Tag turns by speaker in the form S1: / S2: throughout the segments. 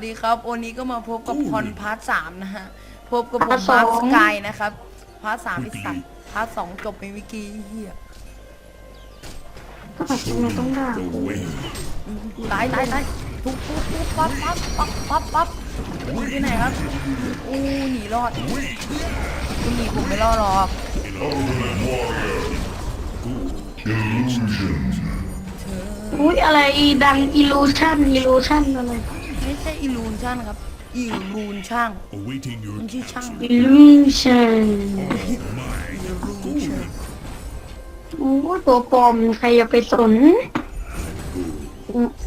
S1: สดีครับ วันนี้ก็มาพบกับพรพาร์ทสามนะฮะ พบกับผม
S2: พาร์ทสอง
S1: มาร์คสกายนะครับ พาร์ทสามพิสัตว์พาร์ทสองจบไปเมื่อกี้เฮีย
S2: ทำไมต้องด่า
S3: The way.
S1: ตายตายตายปุ๊บปุ๊บปุ๊บปั๊บปั๊บปั๊บปั๊บปั๊บหนีไปไหนครับอู้หนีรอดคุณหนีผมไม่รอดหรอก
S2: อุ้ยอะไรอีดังอิลูชันอิลูชันอะไร
S1: ไม่ใช่อิลูนช่างครับอิลูนช่าง
S3: Awaiting your
S1: มันชื่อช่าง
S2: อิลูชัน
S1: อิลูนช่าง
S2: โอ้ตัวปลอมใครจะไปสน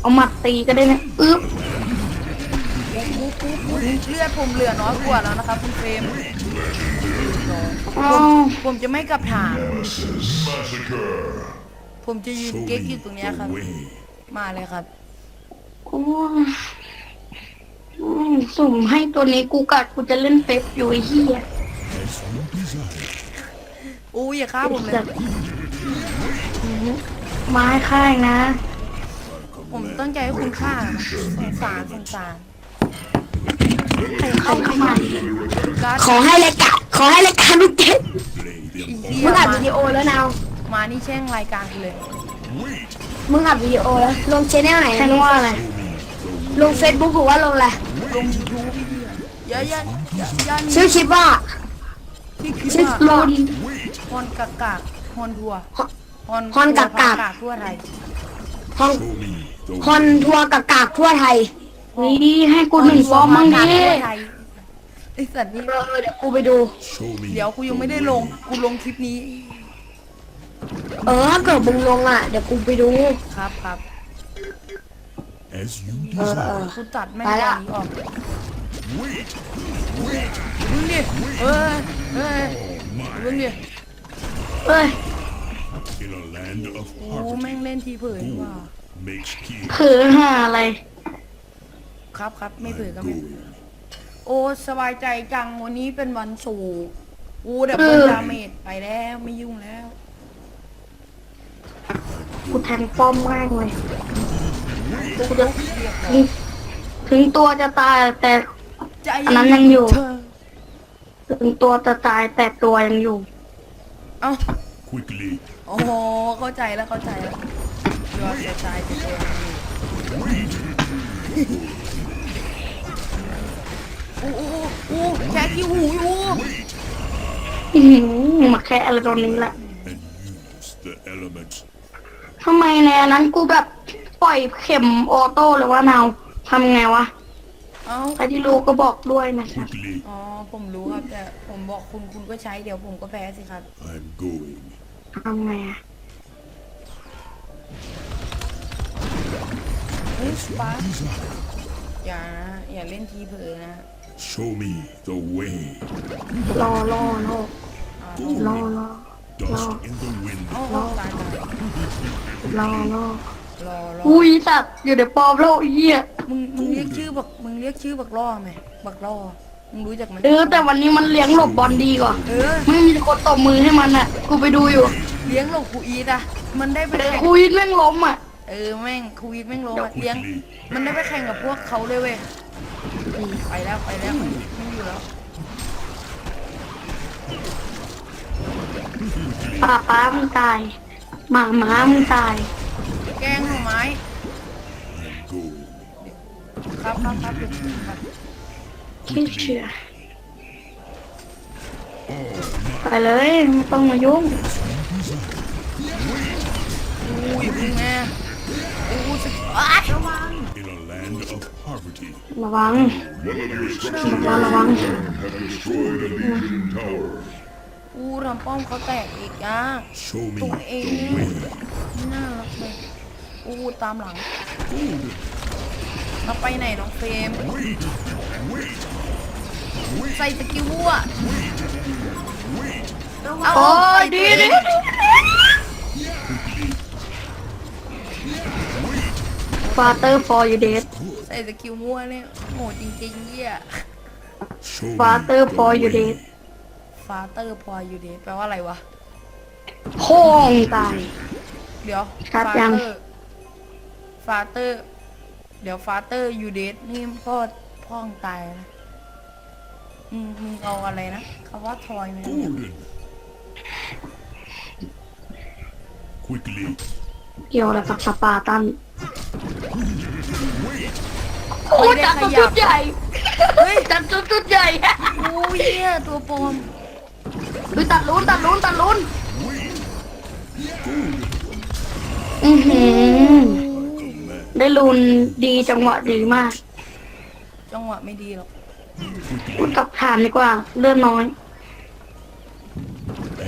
S2: เอาหมัดตีก็ได้นะอึ๊บ
S1: ปุ๊บปุ๊บปุ๊บเลือดผมเหลือน้อยกว่าแล้วนะครับคุณเฟรม
S2: อ้าว
S1: ผมจะไม่กลับฐานผมจะยืน
S3: show
S1: เก๊ก
S3: me
S1: อยู่ตรงเนี้ยครับ
S3: the way.
S1: มาเลยครับ
S2: โอ้ยอืม สุ่มให้ตัวนี้กูกัดกูจะเล่นเฟซอยู่ไอ้เหี้ย
S3: As you desire.
S1: อู้อย่าฆ่าผมเลย
S2: ไม้ค่ายนะ
S1: ผมตั้งใจให้คุณฆ่านะสงสารสงสาร
S2: ใครเข้ามา
S1: การ์ด
S2: ขอให้รายการขอให้รายการลูกเจ็ด
S3: Play the
S1: อี
S3: ball.
S1: เหี้ย
S2: มึงอัด
S1: มา
S2: วิดีโอแล้วนาว
S1: มานี่แช่งรายการกูเลย
S3: Wait.
S4: มึงอัดวิดีโอแล้วลงเชนแนลไหน
S2: ฉันว่าอะไร
S4: ลงเฟซบุ๊กหรือว่าลงอะไร
S1: ลงยูทูบพี่เหี้ยอย่าอย่าอย่าอย่าห
S4: ชื่อคลิปว่า
S1: ที่คิด
S4: ชื่อ
S1: ว่า
S4: ลน
S1: ฮอนกากากฮอนทัวร์ฮอน
S4: ฮอนกากาก
S1: ทัวร์ทั่วไทย
S4: ฮอน
S3: Show me the
S4: ฮอนทัวร์กากากทั่วไทย
S2: นี่ให้กูหนึ่งฟอร์มมั่ง
S1: ฮอน
S2: ดิ
S1: ทัวร์ไทยไอสัตว์นี่
S4: เออเดี๋ยวกูไปดู
S3: Show me
S1: เดี๋ยวกูยังไม่ได้ลงกูลงคลิปนี้
S4: เออถ้าเกิดมึงลงอะ เดี๋ยวกูไปดู
S1: ครับครับ
S3: as you
S4: เออเอ
S3: desire.
S4: อ
S1: กูตัดแม่ง
S4: ไป
S1: ต
S4: ละ
S1: อนนี้ออก
S3: Wait.
S1: มึงดิเอ้ยเอ้ยมึงดิ
S2: เอ้ย
S3: In a land of
S1: กู
S3: poverty,
S1: แม่งเล่นทีเผยดีกว่า
S3: makes king
S2: เผือหาอะไร
S1: ครับครับไม่เผยก็ไม่
S3: going.
S1: โอ้สบายใจจังวันนี้เป็นวันสูงกูเดี๋ยวเปิดดาเมจไปแล้วไม่ยุ่งแล้ว
S2: กูแทงป้อมแม่งเลยกูจะ ถึงตัวจะตายแต่
S1: ใจ
S2: อันนั้นยังอยู่
S1: เธอ
S2: ถึงตัวจะตายแต่ตัวยังอยู่
S1: เอ้า
S3: Quickly.
S1: โอ้โห เข้าใจแล้วเข้าใจแล้วยอดจะตายจะตัวอู้อู้อู้แค่ที่หูอยู่
S2: อื้อหือมาแค่อะไรตรงนี้แหละ
S3: And use the element.
S2: ทำไมในอันนั้นกูแบบ ปล่อยเข็มออโต้เลยว่านาวทำไงวะ
S1: เอ้า
S2: ใครที่รู้ก็บอกด้วยนะครับ
S3: Quickly.
S1: อ๋อ ผมรู้ครับ แต่ผมบอกคุณคุณก็ใช้เดี๋ยวผมก็แพ้สิครับ
S3: I'm going.
S2: ทำไงอะ
S1: เฮ้ยปา
S3: Desire.
S1: อย่านะอย่าเล่นทีเผลอนะ
S3: Show me the way.
S2: รอรอรอ
S1: อ่าร
S2: อรอ
S3: Dust in the wind.
S1: เอ้าเอ้าตายตาย
S2: รอรอ
S1: รอรอ
S2: อุ้ยสัตว์อยู่ในปอมแล้วไอ้เหี้ย
S1: มึงมึงเรียกชื่อบักมึงเรียกชื่อบักล่อไหมบักล่อมึงรู้จักมัน
S2: เออแต่วันนี้มันเลี้ยงหลบบอลดีกว่า
S1: เออ
S2: ไม่มีคนตบมือให้มันอะกูไปดูอยู่
S1: เลี้ยงหลบคูอีดอะมันได้ไป
S2: แต่
S1: แข่ง
S2: คุยแม่งล้มอะ
S1: เออแม่งคูอีดแม่งลงอะเลี้ยง มันได้ไปแข่งกับพวกเขาเลยเว้ยอืมไปแล้วไปแล้วไม่อยู่แล้ว
S2: ป้าป้ามึงตายหมาหมามึงตาย
S1: แกงหน่อไม้
S3: I'm going.
S1: ครับครับครับเดี๋ยวครับ
S2: คิดเชื่อไปเลยไม่ต้องมายุ่ง
S1: อุ้ยมึงแม่อู้สึกอ้ายระวัง
S3: In a land of poverty,
S2: ระวังระวังระวัง
S1: อู้ทำป้อมเขาแตกอีกอะ
S3: show me
S1: ตัวเอง
S3: the
S1: เนี่ย
S3: way.
S1: ไม่น่ารักเลย อู้ตามหลังเราไปไหนน้องเฟรม
S3: Wait, wait,
S1: ใส่สกิลวัวเอา
S2: โอ้
S1: ไป
S2: ยดีดีฟาเตอร์ฟอร์ยูเดส
S1: ใส่สกิลมั่วเนี่ยโหดจริงๆเยี่ย
S3: show me
S2: Father
S3: the
S2: for you
S3: way.
S2: dead
S1: ฟาเตอร์พออยู่ดีแปลว่าอะไรวะ
S2: โค้งตาย
S1: เดี๋ยว
S2: ชัด
S1: ฟา
S2: ยัง
S1: เตอร์ ฟาเตอร์ เดี๋ยวฟาเตอร์ยูเดสนี่พ่อพ่องตายนะมึงมึงเอาอะไรนะคำว่าทอยไหม
S3: Golden. Quickly.
S2: เกี่ยวอะไรกับสปาร์ตัน
S3: Wait.
S2: โอ้ยจัดตัวชุดใหญ่
S1: เฮ้ย
S2: จัดตัวชุดใหญ่
S1: โอ้ยเหี้ยตัวปลอม
S2: เฮ้ยตัดลุ้นตัดลุ้นตัดลุ้น
S3: Wait.
S2: อือหือ ได้ลุ้นดีจังหวะดีมาก
S1: จังหวะไม่ดีหรอก
S2: กูกลับฐานดีกว่าเลือดน้อย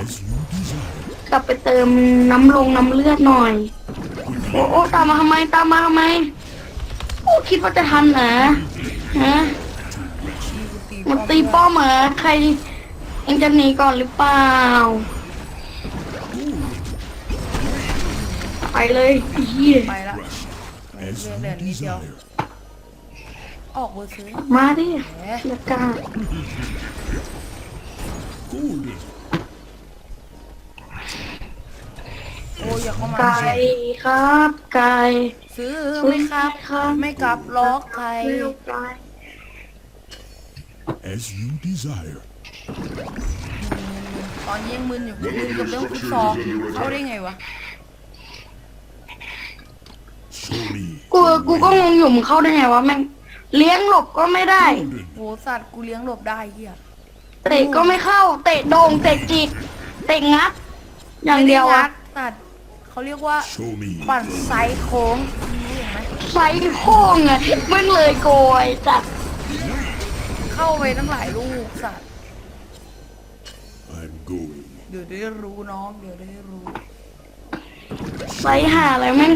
S3: As you desire.
S2: กลับไปเติมน้ำลงน้ำเลือดหน่อย โอ้โอ้ตามมาทำไมตามมาทำไม โอ้คิดว่าจะทันเหรอฮะ
S1: ตี
S2: มันตีป้อมเหรอใครเองจะหนีก่อนหรือเปล่า ไปเลยไอ้เหี้ย
S1: ไปละ
S3: As
S1: เลือ
S3: you
S1: ดเหลือนิดเดียว
S3: desire.
S1: ออกเบอร์ซื้อ
S2: มาดิ
S1: แหม
S2: เลือกกล้า
S3: Golden.
S1: โอ้ยอย่าเข้ามา
S2: ไก่ครับ ไก่
S1: ซื้อไม่ครับ
S2: ครับ
S1: ไม่กลับล็อกใคร
S2: เลือกไก่
S3: As you desire.
S1: ตอนนี้ยังมึนอยู่มึนกับเรื่องฟุตซอลเข้าได้ไงวะ
S3: Show me.
S2: กูกูก็งงอยู่มึงเข้าได้ไงวะแม่งเลี้ยงหลบก็ไม่ได้
S3: Golden.
S1: โหสัตว์กูเลี้ยงหลบได้เฮีย
S2: เตะก็ไม่เข้า เตะโดงเตะจิกเตะงัด อย่างเดียว
S1: ไม่ไงั
S2: อะ
S1: ดสัตว์เขาเรียกว่า
S3: Show me.
S1: ปั่นไซส์โค้งรู้เห็นไหม
S2: ไซโค้งอะแม่งเลยโกยจัด
S1: เข้าไปตั้งหลายลูกสัตว์
S3: I'm going.
S1: เดี๋ยวได้รู้น้อง เดี๋ยวได้รู้
S2: ไซหาอะไรแม่ง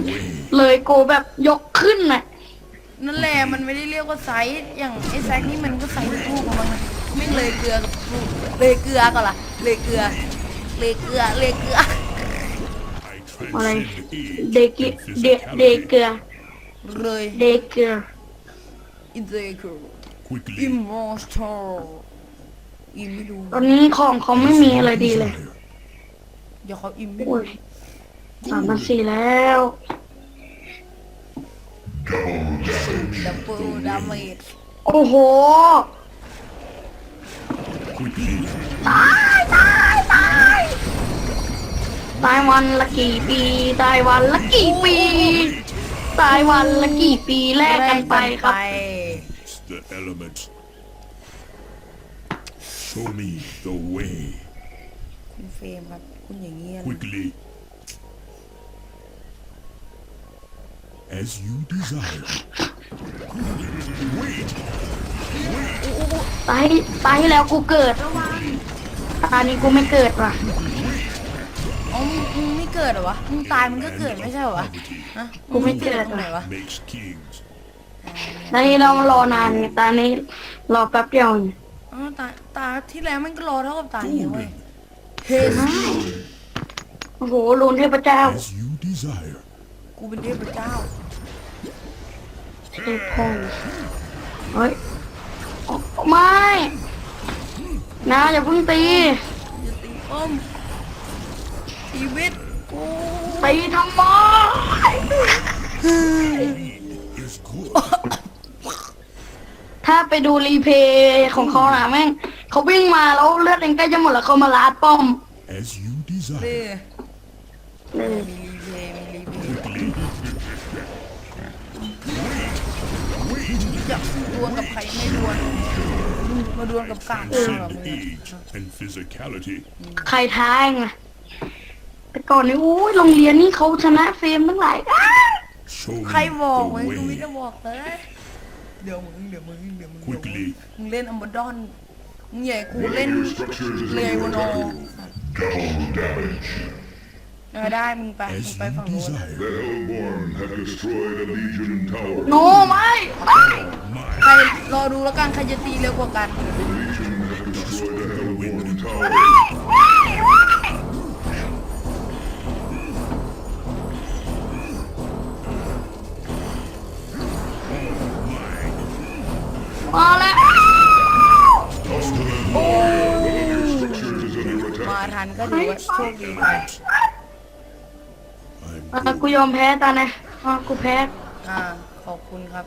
S2: เลยโกแบบยกขึ้นน่ะ
S1: นั่นแหละมันไม่ได้เรียกว่าไซส์อย่างไอ้แซกนี่มันก็ไซส์ลูกของมันนะไม่เลยเกลือกับลูกเลยเกลือก่อนล่ะเลยเกลือเลยเกลือเลยเกลือ
S3: I
S2: อะไร
S3: transcend age
S2: เดกิ
S3: and
S2: เดเด
S3: physicality.
S2: เกลือ
S1: เลย
S2: เดเกลือ
S1: อินเดเกอร์
S3: Quickly.
S1: อิมมอสเตอร์อิมไม่ดู
S2: ตอนนี้ของเขาไม่มีอะไรดีเลย
S3: Desire.
S1: เดี๋ยวเขาอิมไม่ดู
S2: โอ้ย สามพันสี่แล้ว
S1: ดับเบิลดาเมจ
S2: โอ้โห
S3: Quickly.
S2: ตายตายตายตายวันละกี่ปี ตายวันละกี่ปี ตายวันละกี่ปีแลกกันไปครับ
S3: It's the elements. Show me the way.
S1: คุณเฟรมครับ คุณอย่างเงี้ยนะ
S3: Quickly. As you desire. Wait.
S2: ตายตายแล้วกูเกิดตานี้กูไม่เกิดว่ะ
S1: อ๋อมึงมึงไม่เกิดเหรอวะ มึงตายมันก็เกิดไม่ใช่เหรอวะฮะ
S2: กูไม่เกิด
S1: ตรงไหนวะ
S3: Makes kings.
S2: ตานี้เรารอนานไงตานี้รอแป๊บเดียวเอง
S1: อ๋อตาตาที่แล้วมันก็รอเท่ากับตานี้เว้ยเฮส
S2: โอ้โหลุนเทพเจ้า
S3: As you desire.
S1: กูเป็นเทพเจ้า
S2: เทพพงเฮ้ยไม่นะอย่าเพิ่งตี
S1: อย่าตีป้อมชีวิตกู
S2: ตีทำไม
S3: Is good.
S2: ถ้าไปดูรีเพย์ของเขานะแม่งเขาวิ่งมาแล้วเลือดเองใกล้จะหมดแล้วเขามาลาดป้อม
S3: As you
S1: เด้
S3: desire.
S2: เลย
S1: มี วลกับใครไม่ดวลมาดวลกับกากหน้าเหรอ
S3: Transcend
S1: มึง
S3: age and physicality.
S2: ใครท้ายไงแต่ก่อนนี้โอ้ยโรงเรียนนี่เขาชนะเฟรมตั้งหลายอ้า
S3: Show
S1: ใคร
S3: me
S1: บอก
S3: the
S1: มึงกูไม่
S3: way.
S1: ได้บอกเลยเดี๋ยวมึงเดี๋ยวมึงเดี๋ยวมึง
S3: Quickly.
S1: มึงเล่นอัมบดอนมึงใหญ่กูเล่นเลยวนโอ เออได้มึงไปมึง
S3: As
S1: ไป
S3: you
S1: ฝั่งโน้น
S3: desire.
S5: The Hellborn have destroyed a Legion tower.
S2: โนไม่ไม่
S3: Mine.
S1: ใครรอดูแล้วกันใครจะตีเร็วกว่ากัน
S5: Legion have destroyed the Hellborn tower.
S2: มาแล้ว
S5: Structures is under attack.
S1: มาทันก็ถือว่าโชคดีไป
S3: I'm
S2: อะกูยอมแพ้ตานะอะกูแพ้
S1: อ่าขอบคุณครับ